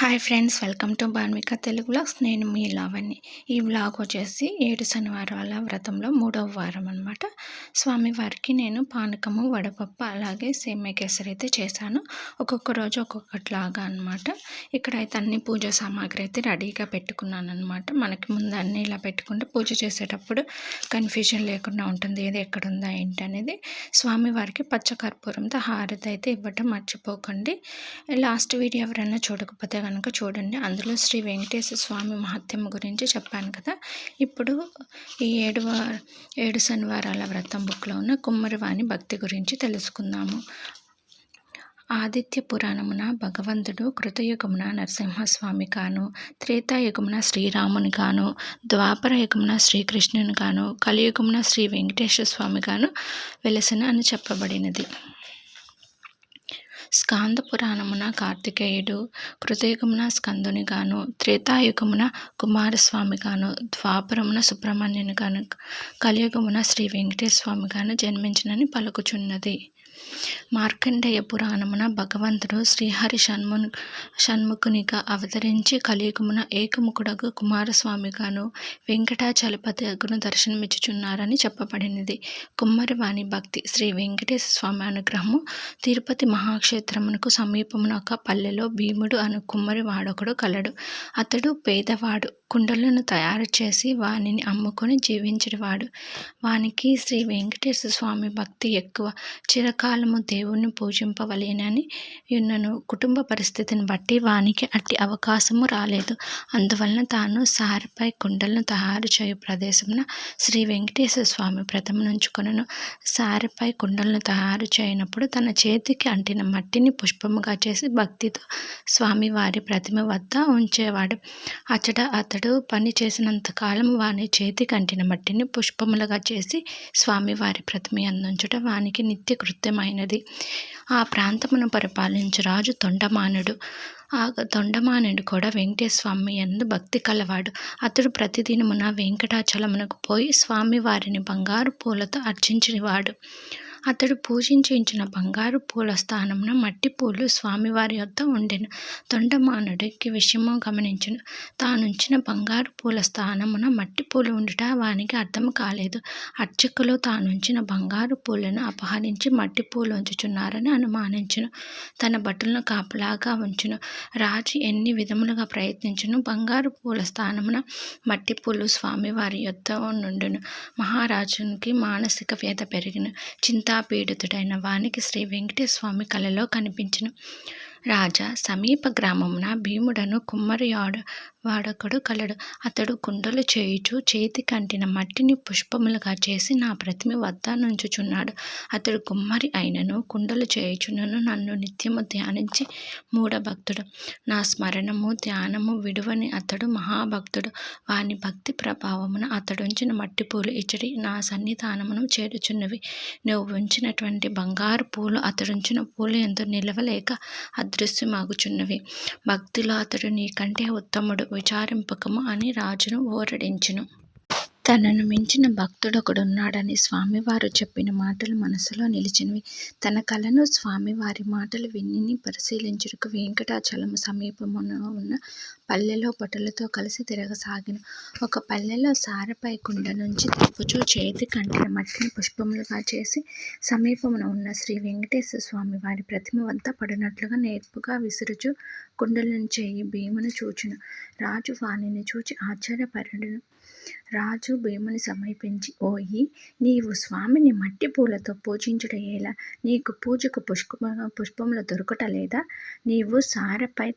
Hi friends welcome to Banvika Telugu blogs నేను మీ లావణ్ణి. ఈ బ్లాగ్ వచ్చేసి ఏడు శనివారాల వ్రతంలో మూడవ వారం అనమాట స్వామివారికి నేను పానకము వడపప్పు అలాగే సేమ్య కేసరి అయితే చేశాను. ఒక్కొక్క రోజు ఒక్కొక్కటిలాగా అనమాట ఇక్కడైతే అన్ని పూజ సామాగ్రి అయితే రెడీగా పెట్టుకున్నాను అనమాట మనకి ముందు అన్నీ ఇలా పెట్టుకుంటే పూజ చేసేటప్పుడు కన్ఫ్యూజన్ లేకుండా ఉంటుంది. ఏది ఎక్కడుందా ఏంటి అనేది. స్వామివారికి పచ్చకర్పూరంతో హారతి అయితే ఇవ్వటం మర్చిపోకండి. లాస్ట్ వీడియో ఎవరైనా చూడకపోతే కనుక చూడండి అందులో శ్రీ వెంకటేశ్వర స్వామి మహత్యం గురించి చెప్పాను కదా. ఇప్పుడు ఈ ఏడు ఏడు శనివారాల వ్రతం బుక్లో ఉన్న కుమ్మరివాణి భక్తి గురించి తెలుసుకుందాము. ఆదిత్య పురాణమున భగవంతుడు కృతయుగమున నరసింహస్వామి కాను త్రేతాయుగమున శ్రీరాముని కాను ద్వాపర యుగమున శ్రీకృష్ణుని కాను కలియుగమున శ్రీ వెంకటేశ్వర స్వామి గాను వెలసిన అని చెప్పబడినది. స్కాంద పురాణమున కార్తికేయుడు కృతయుగమున స్కందుని గాను త్రేతాయుగమున కుమారస్వామి గాను ద్వాపరమున సుబ్రహ్మణ్యుని గాను కలియుగమున శ్రీ వెంకటేశ్వర స్వామి గాను జన్మించినని పలుకుచున్నది. మార్కండేయ పురాణమున భగవంతుడు శ్రీహరి షణ్ము షణ్ముఖునిగా అవతరించి కలియుగమున ఏకముఖుడగు కుమారస్వామిగాను వెంకటాచలపతిగును దర్శనమిచ్చుచున్నారని చెప్పబడినది. కుమ్మరివాణి భక్తి శ్రీ వెంకటేశ్వర స్వామి అనుగ్రహము తిరుపతి మహాక్షేత్రమునకు సమీపమున ఒక పల్లెలో భీముడు అను కుమ్మరి వాడొకడు కలడు. అతడు పేదవాడు. కుండలను తయారు చేసి వానిని అమ్ముకొని జీవించేవాడు వానికి శ్రీ వెంకటేశ్వర స్వామి భక్తి ఎక్కువ. చిరకాలము దేవుణ్ణి పూజింపవలేనని ఉన్నను కుటుంబ పరిస్థితిని బట్టి వానికి అట్టి అవకాశము రాలేదు. అందువలన తాను సారిపై కుండలను తయారు చేయు ప్రదేశమున శ్రీ వెంకటేశ్వర స్వామి ప్రథమనుంచుకొనను సారిపై కుండలను తయారు చేయనప్పుడు తన చేతికి అంటిన మట్టిని పుష్పముగా చేసి భక్తితో స్వామివారి ప్రతిమ వద్ద ఉంచేవాడు. అచట అతడు పని చేసినంత కాలం వాని చేతి కంటిన మట్టిని పుష్పములుగా చేసి స్వామివారి ప్రతిమ అందించడం వానికి నిత్య కృత్యమైనది. ఆ ప్రాంతమును పరిపాలించు రాజు తొండమానుడు. ఆ తొండమానుడు కూడా వెంకటేశ్వామి స్వామి ఎందు భక్తి కలవాడు. అతడు ప్రతిదినమున వెంకటాచలమునకు పోయి స్వామివారిని బంగారు పూలతో అర్చించినవాడు. అతడు పూజించిన బంగారు పూల స్థానమున మట్టి పూలు స్వామివారి వద్ద ఉండెను. తొండమానుడికి విషయము గమనించను. తానుంచిన బంగారు పూల స్థానమున మట్టి పూలు ఉండుట వానికి అర్థం కాలేదు. అర్చకులు తానుంచిన బంగారు పూలను అపహరించి మట్టి పూలు ఉంచుచున్నారని అనుమానించును. తన బట్టలను కాపలాగా ఉంచును. రాజు ఎన్ని విధములుగా ప్రయత్నించును? బంగారు పూల స్థానమున మట్టి పూలు స్వామివారి యొద్ద నుండును. మహారాజునికి మానసిక వేద పెరిగిన. చింత పీడితుడైన వానికి శ్రీ వెంకటేశ్వర స్వామి కలలో కనిపించను రాజా సమీప గ్రామమున భీముడను కుమ్మరియాడు వాడొకడు కలడు. అతడు కుండలు చేయుచు చేతి కంటిన మట్టిని పుష్పములుగా చేసి నా ప్రతిమ వద్ద నుంచుచున్నాడు. అతడు కుమ్మరి అయినను కుండలు చేయుచునను నన్ను నిత్యము ధ్యానించి మూఢభక్తుడు. నా స్మరణము ధ్యానము విడువని అతడు మహాభక్తుడు. వాని భక్తి ప్రభావమున అతడుంచిన మట్టి పూలు ఇచ్చడి నా సన్నిధానమును చేరుచున్నవి. నువ్వు ఉంచినటువంటి బంగారు పూలు అతడుంచిన పూలు ఎంతో నిలవలేక అదృశ్యమాగుచున్నవి. భక్తిలో అతడు నీకంటే ఉత్తముడు. విచారింపకము అని రాజును ఓరడించును. తనను మించిన భక్తుడొకడున్నాడని స్వామివారు చెప్పిన మాటలు మనసులో నిలిచినవి. తన కలను స్వామివారి మాటలు విన్నిని పరిశీలించుటకు వెంకటాచలం సమీపమున ఉన్న పల్లెలో పటులతో కలిసి తిరగసాగిన ఒక పల్లెలో సారపై కుండ నుంచి తప్పుచూ చేతి కంటిన మట్టిని పుష్పములుగా చేసి సమీపమున ఉన్న శ్రీ వెంకటేశ్వర స్వామి వారి ప్రతిమ వద్ద పడినట్లుగా నేర్పుగా విసురుచు కుండలను చేయి భీమును చూచును. రాజు వాణిని చూచి ఆశ్చర్యపరుడును. రాజు భీముని సమీపించి ఓయి! నీవు స్వామిని మట్టి పూలతో పూజించుట ఎలా? నీకు పూజకు పుష్ప పుష్పములు దొరకట లేదా? నీవు సారపై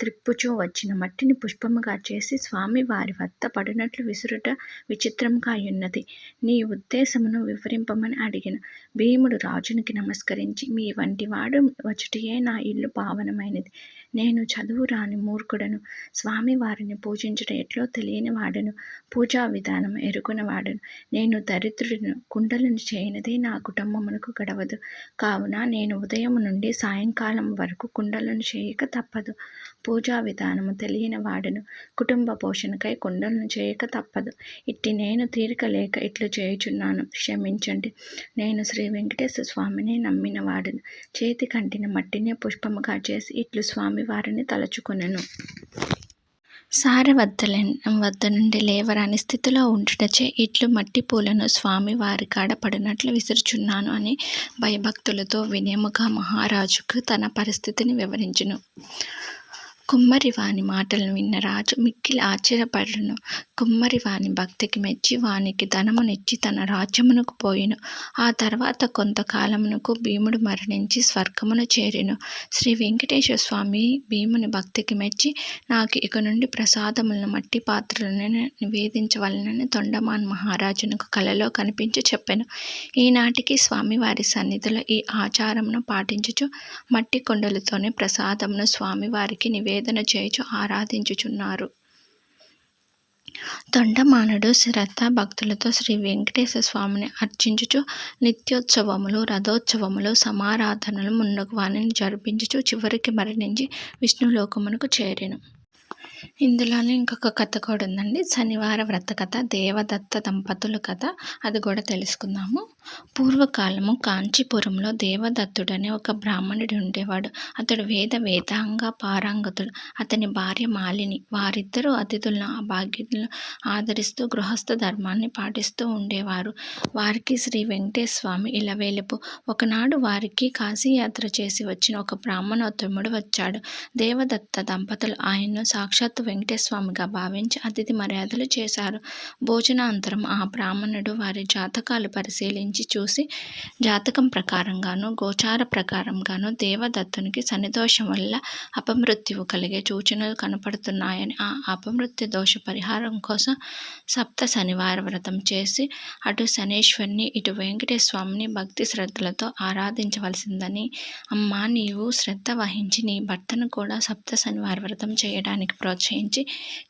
త్రిప్పుచూ వచ్చిన మట్టిని పుష్పముగా చేసి స్వామి వారి వద్ద పడినట్లు విసురుట విచిత్రంగా ఉన్నది నీ ఉద్దేశమును వివరింపమని అడిగిన భీముడు రాజునికి నమస్కరించి మీ వంటి వాడు వచ్చుటయే నా ఇల్లు పావనమైనది. నేను చదువు రాని మూర్ఖుడను. స్వామి వారిని పూజించడం ఎట్లో తెలియని వాడను. పూజా విధానం ఎరుగునవాడును నేను దరిద్రుడును కుండలను చేయనిదే నా కుటుంబమునకు గడవదు. కావున నేను ఉదయం నుండి సాయంకాలం వరకు కుండలను చేయక తప్పదు. పూజా విధానము తెలియని వాడను. కుటుంబ పోషణకై కుండలను చేయక తప్పదు. ఇట్టి నేను తీరిక లేక ఇట్లు చేయుచున్నాను. క్షమించండి. నేను శ్రీ వెంకటేశ్వర స్వామిని నమ్మిన వాడను. చేతి కంటిన మట్టిని పుష్పముగా చేసి ఇట్లు స్వామి వారిని తలచుకొనెను. సార వద్దల వద్ద నుండి లేవరాని స్థితిలో ఉండటచే ఇట్లు మట్టి పూలను స్వామి వారి కాడ పడినట్లు విసురుచున్నాను అని భయభక్తులతో వినేముగా మహారాజుకు తన పరిస్థితిని వివరించును. కుమ్మరి వాని మాటలను విన్న రాజు మిక్కిలి ఆశ్చర్యపడను. కుమ్మరి వాని భక్తికి మెచ్చి వానికి ధనమునిచ్చి తన రాజ్యమునకు పోయిను. ఆ తర్వాత కొంతకాలమునకు భీముడు మరణించి స్వర్గమును చేరిను. శ్రీ వెంకటేశ్వర స్వామి భీముని భక్తికి మెచ్చి నాకు ఇక నుండి ప్రసాదములను మట్టి పాత్రలను నివేదించవలనని తొండమాన్ మహారాజునకు కలలో కనిపించి చెప్పాను. ఈనాటికి స్వామివారి సన్నిధిలో ఈ ఆచారమును పాటించుచు మట్టి కొండలతోనే ప్రసాదమును స్వామివారికి నివేది నివేదన చేయుచు ఆరాధించుచున్నారు. తొండమానుడు శ్రద్ధ భక్తులతో శ్రీ వెంకటేశ్వర స్వామిని అర్చించుచు నిత్యోత్సవములు రథోత్సవములు సమారాధనలు ముందుకు వాణిని జరిపించుచు చివరికి మరణించి విష్ణులోకమునకు చేరెను. ఇందులోనే ఇంకొక కథ కూడా ఉందండి. శనివార వ్రత కథ దేవదత్త దంపతుల కథ అది కూడా తెలుసుకుందాము. పూర్వకాలము కాంచీపురంలో దేవదత్తుడనే ఒక బ్రాహ్మణుడు ఉండేవాడు. అతడు వేద వేదాంగ పారంగతుడు. అతని భార్య మాలిని. వారిద్దరూ అతిథులను ఆ భాగ్యులను ఆదరిస్తూ గృహస్థ ధర్మాన్ని పాటిస్తూ ఉండేవారు. వారికి శ్రీ వెంకటేశ్వర స్వామి ఇలవేలుపు. ఒకనాడు వారికి కాశీయాత్ర చేసి వచ్చిన ఒక బ్రాహ్మణోత్తముడు వచ్చాడు. దేవదత్త దంపతులు ఆయన్ను సాక్షాత్ వెంకటేశ్వామిగా భావించి అతిథి మర్యాదలు చేశారు. భోజనాంతరం ఆ బ్రాహ్మణుడు వారి జాతకాలు పరిశీలించి గురించి చూసి జాతకం ప్రకారంగాను గోచార ప్రకారంగాను దేవదత్తునికి శనిదోషం వల్ల అపమృత్యువు కలిగే సూచనలు కనపడుతున్నాయని ఆ అపమృత్యు దోష పరిహారం కోసం సప్త శనివార వ్రతం చేసి అటు శనేశ్వరిని ఇటు వెంకటేశ్వర స్వామిని భక్తి శ్రద్ధలతో ఆరాధించవలసిందని అమ్మా నీవు శ్రద్ధ వహించి నీ భర్తను కూడా సప్త శనివార వ్రతం చేయడానికి ప్రోత్సహించి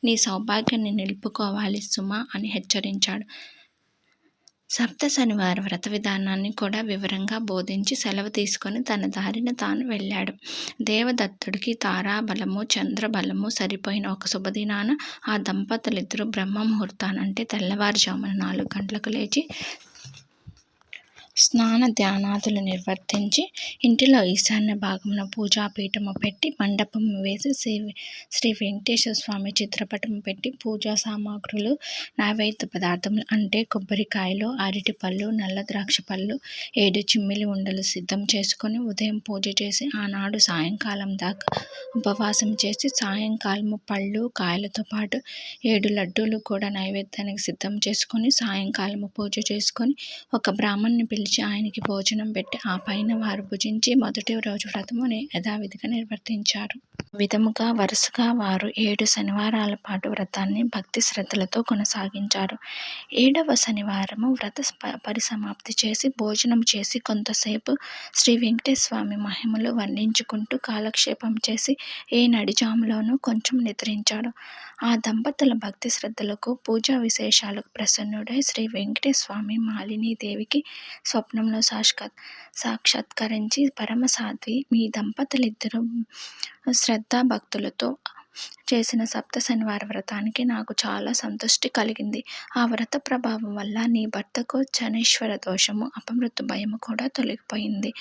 నీ సౌభాగ్యాన్ని నిలుపుకోవాలి సుమా అని హెచ్చరించాడు. సప్త శనివార వ్రత విధానాన్ని కూడా వివరంగా బోధించి సెలవు తీసుకొని తన దారిన తాను వెళ్ళాడు. దేవదత్తుడికి తారాబలము చంద్రబలము సరిపోయిన ఒక శుభదినాన ఆ దంపతులిద్దరూ బ్రహ్మ ముహూర్తానంటే తెల్లవారుజామున నాలుగు గంటలకు లేచి స్నాన ధ్యానాదులు నిర్వర్తించి ఇంటిలో ఈశాన్య భాగంలో పూజాపీఠము పెట్టి మండపం వేసి శ్రీ శ్రీ వెంకటేశ్వర స్వామి చిత్రపటం పెట్టి పూజా సామాగ్రులు నైవేద్య పదార్థములు అంటే కొబ్బరికాయలు అరటిపళ్ళు నల్ల ద్రాక్ష పళ్ళు ఏడు చిమ్మిలి ఉండలు సిద్ధం చేసుకొని ఉదయం పూజ చేసి ఆనాడు సాయంకాలం దాకా ఉపవాసం చేసి సాయంకాలము పళ్ళు కాయలతో పాటు ఏడు లడ్డూలు కూడా నైవేద్యానికి సిద్ధం చేసుకొని సాయంకాలము పూజ చేసుకొని ఒక బ్రాహ్మణ్ని పిలిచి పిలిచి ఆయనకి భోజనం పెట్టి ఆ పైన వారు భుజించి మొదటి రోజు వ్రతముని యథావిధిగా నిర్వర్తించారు. విధముగా వరుసగా వారు ఏడు శనివారాల పాటు వ్రతాన్ని భక్తి శ్రద్ధలతో కొనసాగించారు. ఏడవ శనివారము వ్రత పరిసమాప్తి చేసి భోజనం చేసి కొంతసేపు శ్రీ వెంకటేశ్వమి మహిమలు వర్ణించుకుంటూ కాలక్షేపం చేసి ఏ నడిజాములోనూ కొంచెం నిద్రించాడు. ఆ దంపతుల భక్తి శ్రద్ధలకు పూజా విశేషాలకు ప్రసన్నుడై శ్రీ వెంకటేశ్వమి మాలినీదేవికి స్వప్నంలో సాక్షాత్ సాక్షాత్కరించి పరమసాధ్వి మీ దంపతులిద్దరూ శ్రద్ధాభక్తులతో చేసిన సప్త శనివార వ్రతానికి నాకు చాలా సంతృష్టి కలిగింది. ఆ వ్రత ప్రభావం వల్ల నీ భర్తకు జనేశ్వర దోషము అపమృతు భయము కూడా తొలగిపోయింది.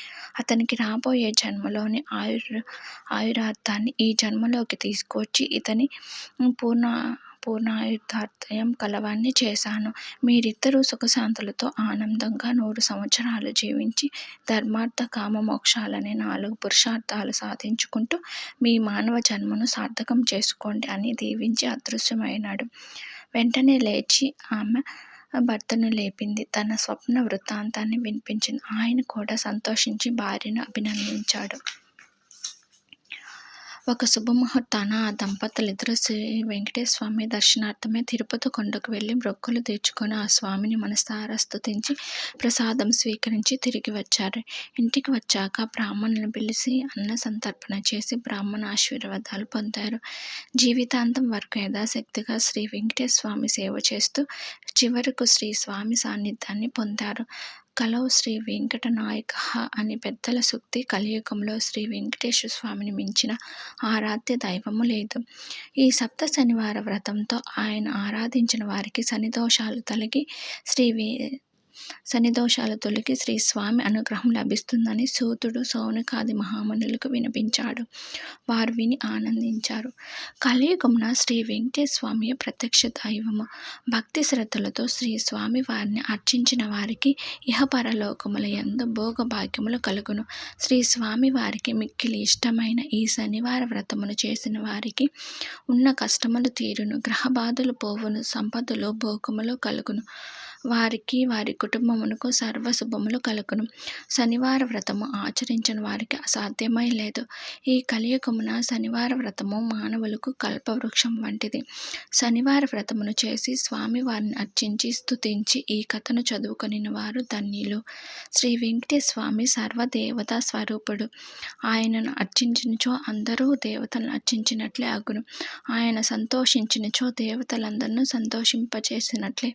అతనికి రాబోయే జన్మలోని ఆయుర్ ఆయురార్థాన్ని ఈ జన్మలోకి తీసుకొచ్చి ఇతని పూర్ణ పూర్ణాయుధార్థయం కలవాన్ని చేశాను. మీరిద్దరూ సుఖశాంతులతో ఆనందంగా నూరు సంవత్సరాలు జీవించి ధర్మార్థ కామ మోక్షాలనే నాలుగు పురుషార్థాలు సాధించుకుంటూ మీ మానవ జన్మను సార్థకం చేసుకోండి అని దీవించి అదృశ్యమైనాడు. వెంటనే లేచి ఆమె భర్తను లేపింది. తన స్వప్న వృత్తాంతాన్ని వినిపించింది. ఆయన కూడా సంతోషించి భార్యను అభినందించాడు. ఒక శుభముహూర్తాన ఆ దంపతులిద్దరూ శ్రీ వెంకటేశ్వర స్వామి దర్శనార్థమై తిరుపతి కొండకు వెళ్ళి మొక్కులు తీర్చుకొని ఆ స్వామిని మనసారా స్తుతించి ప్రసాదం స్వీకరించి తిరిగి వచ్చారు. ఇంటికి వచ్చాక బ్రాహ్మణులను పిలిచి అన్న సంతర్పణ చేసి బ్రాహ్మణ ఆశీర్వాదాలు పొందారు. జీవితాంతం వరకు యథాశక్తిగా శ్రీ వెంకటేశ్వర స్వామి సేవ చేస్తూ చివరకు శ్రీ స్వామి సాన్నిధ్యాన్ని పొందారు. కలవు శ్రీ వెంకటనాయక అని పెద్దల సూక్తి కలియుగంలో శ్రీ వెంకటేశ్వర స్వామిని మించిన ఆరాధ్య దైవము లేదు. ఈ సప్త శనివార వ్రతంతో ఆయన ఆరాధించిన వారికి శనిదోషాలు తొలగి శ్రీ శని దోషాలు తొలగి శ్రీ స్వామి అనుగ్రహం లభిస్తుందని సూతుడు సౌనకాది మహామునులకు వినిపించాడు. వారు విని ఆనందించారు. కలియుగమున శ్రీ వెంకటేశ్వర ప్రత్యక్ష దైవము. భక్తి శ్రద్ధలతో శ్రీ స్వామి వారిని అర్చించిన వారికి ఇహపరలోకముల ఎందు భోగభాగ్యములు కలుగును. శ్రీ స్వామి వారికి మిక్కిలి ఇష్టమైన ఈ శనివార వ్రతమును చేసిన వారికి ఉన్న కష్టములు తీరును. గ్రహ బాధలు పోవును. సంపదలు భోగములు కలుగును. వారికి వారి కుటుంబమునకు సర్వశుభములు కలుగును. శనివార వ్రతము ఆచరించిన వారికి అసాధ్యమై లేదు. ఈ కలియుగమున శనివార వ్రతము మానవులకు కల్పవృక్షం వంటిది. శనివార వ్రతమును చేసి స్వామి వారిని అర్చించి స్తుతించి ఈ కథను చదువుకొని వారు ధన్యులు. శ్రీ వెంకటేశ్వర స్వామి సర్వదేవతా స్వరూపుడు. ఆయనను అర్చించినచో అందరూ దేవతలను అర్చించినట్లే అగును. ఆయన సంతోషించినచో దేవతలందరినూ సంతోషింపచేసినట్లే.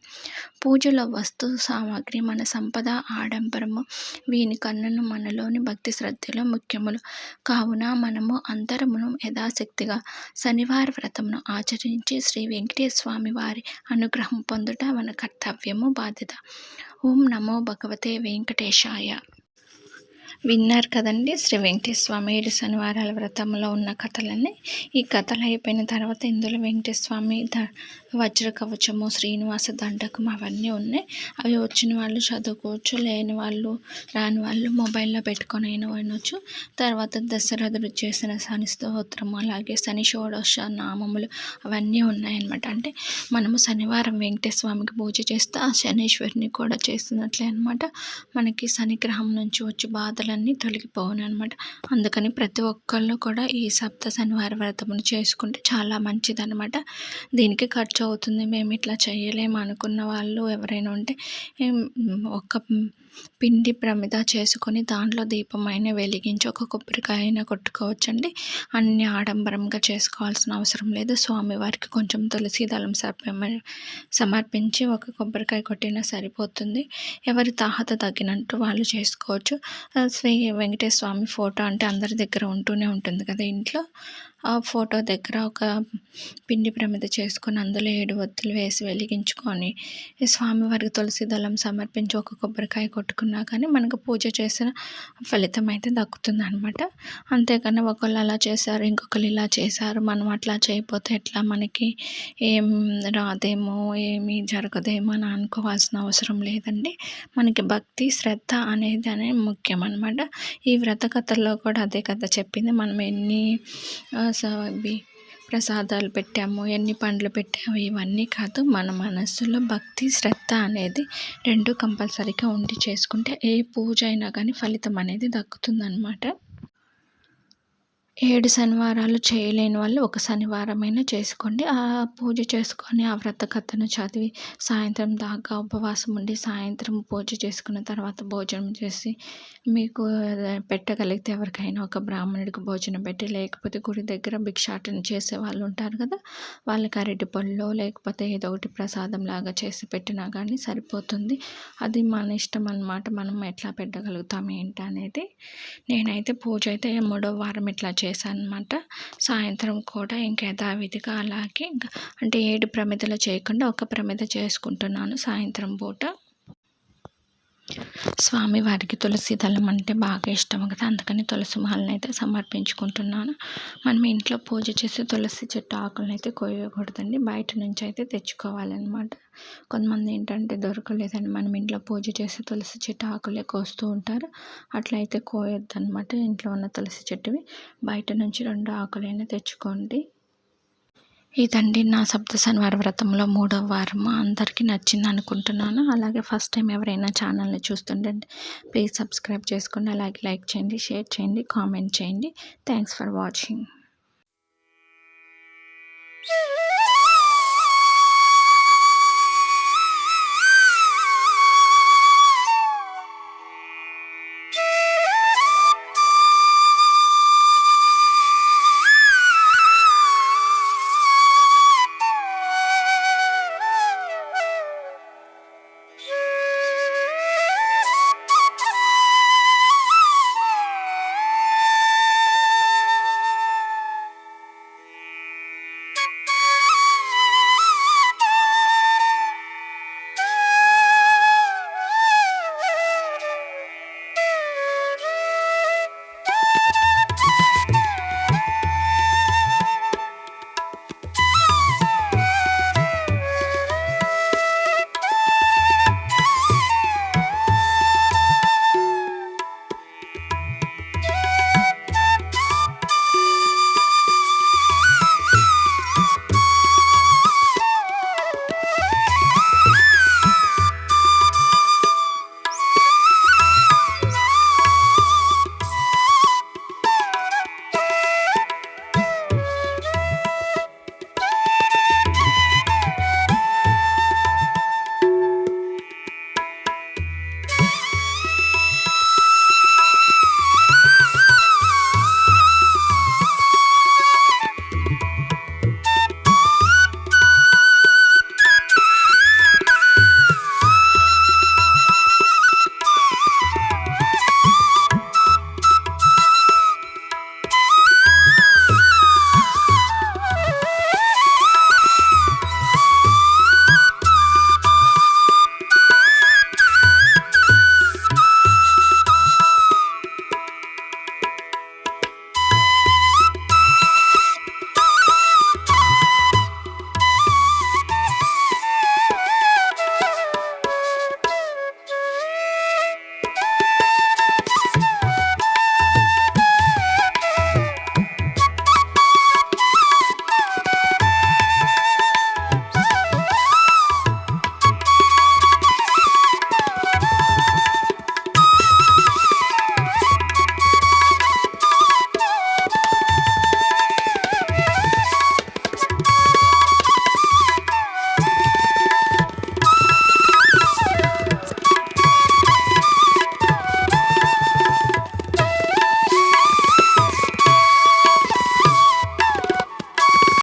పూజలు పూజల వస్తు సామాగ్రి మన సంపద ఆడంబరము. వీని కన్నును మనలోని భక్తి శ్రద్ధలో ముఖ్యములు. కావున మనము అందరమును యథాశక్తిగా శనివార వ్రతమును ఆచరించి శ్రీ వెంకటేశ్వర స్వామి వారి అనుగ్రహం పొందుట మన కర్తవ్యము బాధ్యత. ఓం నమో భగవతే వెంకటేశాయ. విన్నారు కదండి శ్రీ వెంకటేశ్వర స్వామి ఏడు శనివారాల వ్రతంలో ఉన్న కథలన్నీ. ఈ కథలు అయిపోయిన తర్వాత ఇందులో వెంకటేశ్వమి ద వజ్ర కవచము శ్రీనివాస దండకం అవన్నీ ఉన్నాయి. అవి వచ్చిన వాళ్ళు చదువుకోవచ్చు లేని వాళ్ళు రాని వాళ్ళు మొబైల్లో పెట్టుకొని అయినా వినొచ్చు. తర్వాత దశరథుడు చేసిన శని స్తోత్రం అలాగే శని షోడశ నామములు అవన్నీ ఉన్నాయన్నమాట. అంటే మనము శనివారం వెంకటేశ్వమికి పూజ చేస్తే ఆ శనీశ్వరిని కూడా చేస్తున్నట్లే అనమాట మనకి శనిగ్రహం నుంచి వచ్చి బాధలు అన్నీ తొలగిపోవును అనమాట అందుకని ప్రతి ఒక్కళ్ళు కూడా ఈ సప్త శనివార వ్రతమును చేసుకుంటే చాలా మంచిదనమాట దీనికి ఖర్చు అవుతుంది మేము ఇట్లా చేయలేము అనుకున్న వాళ్ళు ఎవరైనా ఉంటే ఒక పిండి ప్రమిద చేసుకొని దాంట్లో దీపమైన వెలిగించి ఒక కొబ్బరికాయ అయినా కొట్టుకోవచ్చండి. అన్ని ఆడంబరంగా చేసుకోవాల్సిన అవసరం లేదు. స్వామివారికి కొంచెం తులసి దళం సమర్పించి ఒక కొబ్బరికాయ కొట్టినా సరిపోతుంది. ఎవరి తాహత తగ్గినట్టు వాళ్ళు చేసుకోవచ్చు. శ్రీ వెంకటేశ్వర స్వామి ఫోటో అంటే అందరి దగ్గర ఉంటూనే ఉంటుంది కదా ఇంట్లో. ఆ ఫోటో దగ్గర ఒక పిండి ప్రమిద చేసుకొని అందులో ఏడు ఒత్తులు వేసి వెలిగించుకొని స్వామివారికి తులసి దళం సమర్పించి ఒక కొబ్బరికాయ కొట్టుకున్నా కానీ మనకు పూజ చేసిన ఫలితం అయితే దక్కుతుందనమాట అంతేకాని ఒకళ్ళు అలా చేశారు ఇంకొకరు ఇలా చేశారు మనం అట్లా చేయకపోతే ఎట్లా? మనకి ఏం రాదేమో ఏమీ జరగదేమో అని అనుకోవాల్సిన అవసరం లేదండి. మనకి భక్తి శ్రద్ధ అనేది అనేది ముఖ్యం అనమాట ఈ వ్రత కథల్లో కూడా అదే కథ చెప్పింది. మనం ఎన్ని అవి ప్రసాదాలు పెట్టాము ఎన్ని పండ్లు పెట్టాము ఇవన్నీ కాదు మన మనస్సులో భక్తి శ్రద్ధ అనేది రెండు కంపల్సరీగా ఉండి చేసుకుంటే ఏ పూజ అయినా కానీ ఫలితం అనేది దక్కుతుందనమాట ఏడు శనివారాలు చేయలేని వాళ్ళు ఒక శనివారమైనా చేసుకోండి. ఆ పూజ చేసుకొని ఆ వ్రత కథను చదివి సాయంత్రం దాకా ఉపవాసం ఉండి సాయంత్రం పూజ చేసుకున్న తర్వాత భోజనం చేసి మీకు పెట్టగలిగితే ఎవరికైనా ఒక బ్రాహ్మణుడికి భోజనం పెట్టి లేకపోతే గుడి దగ్గర భిక్షాటన చేసే వాళ్ళు ఉంటారు కదా వాళ్ళకి అరటి పళ్ళు లేకపోతే ఏదో ఒకటి ప్రసాదం లాగా చేసి పెట్టినా కానీ సరిపోతుంది. అది మన ఇష్టం అన్నమాట. మనం ఎట్లా పెట్టగలుగుతాం ఏంటి అనేది నేనైతే పూజ అయితే మూడో వారం ఇట్లా చేశాను అనమాట సాయంత్రం కూడా ఇంకా యథావిధిగా అలాగే ఇంకా అంటే ఏడు ప్రమిదలు చేయకుండా ఒక ప్రమిద చేసుకుంటున్నాను సాయంత్రం పూట. స్వామివారికి తులసి దళం అంటే బాగా ఇష్టం కదా అందుకని తులసి మాలను అయితే సమర్పించుకుంటున్నాను. మనం ఇంట్లో పూజ చేసి తులసి చెట్టు ఆకులను అయితే కోయకూడదండి బయట నుంచి అయితే తెచ్చుకోవాలన్నమాట. కొంతమంది ఏంటంటే దొరకలేదని మనం ఇంట్లో పూజ చేసి తులసి చెట్టు ఆకులే కోస్తూ ఉంటారు అట్లయితే కోయొద్దు అనమాట ఇంట్లో ఉన్న తులసి చెట్టువి బయట నుంచి రెండు ఆకులైనా తెచ్చుకోండి. ఇదండి నా సప్త శనివార వ్రతంలో మూడవ వారము అందరికీ నచ్చింది అనుకుంటున్నాను. అలాగే ఫస్ట్ టైం ఎవరైనా ఛానల్ని చూస్తుంటే ప్లీజ్ సబ్స్క్రైబ్ చేసుకోండి అలాగే లైక్ చేయండి షేర్ చేయండి కామెంట్ చేయండి. Thanks for watching